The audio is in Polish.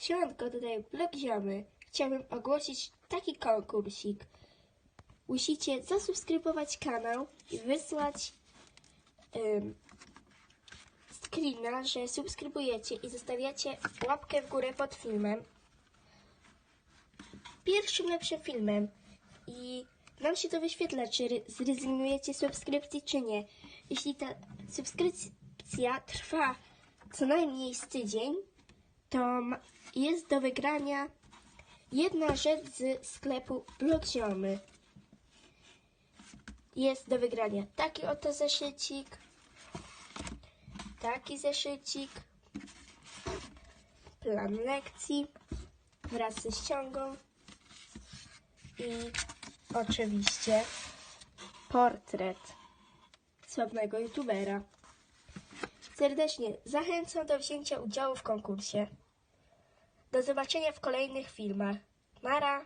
Siemanko, tutaj Blog Ziomy. Chciałbym ogłosić taki konkursik. Musicie zasubskrybować kanał i wysłać um, screena, że subskrybujecie i zostawiacie łapkę w górę pod filmem. Pierwszym lepszym filmem. I nam się to wyświetla, czy zrezygnujecie z subskrypcji, czy nie. Jeśli ta subskrypcja trwa co najmniej z tydzień, to jest do wygrania jedna rzecz z sklepu Blog Ziomy. Jest do wygrania taki oto zeszycik, taki zeszycik, plan lekcji wraz ze ściągą i oczywiście portret sławnego youtubera. Serdecznie zachęcam do wzięcia udziału w konkursie. Do zobaczenia w kolejnych filmach. Nara!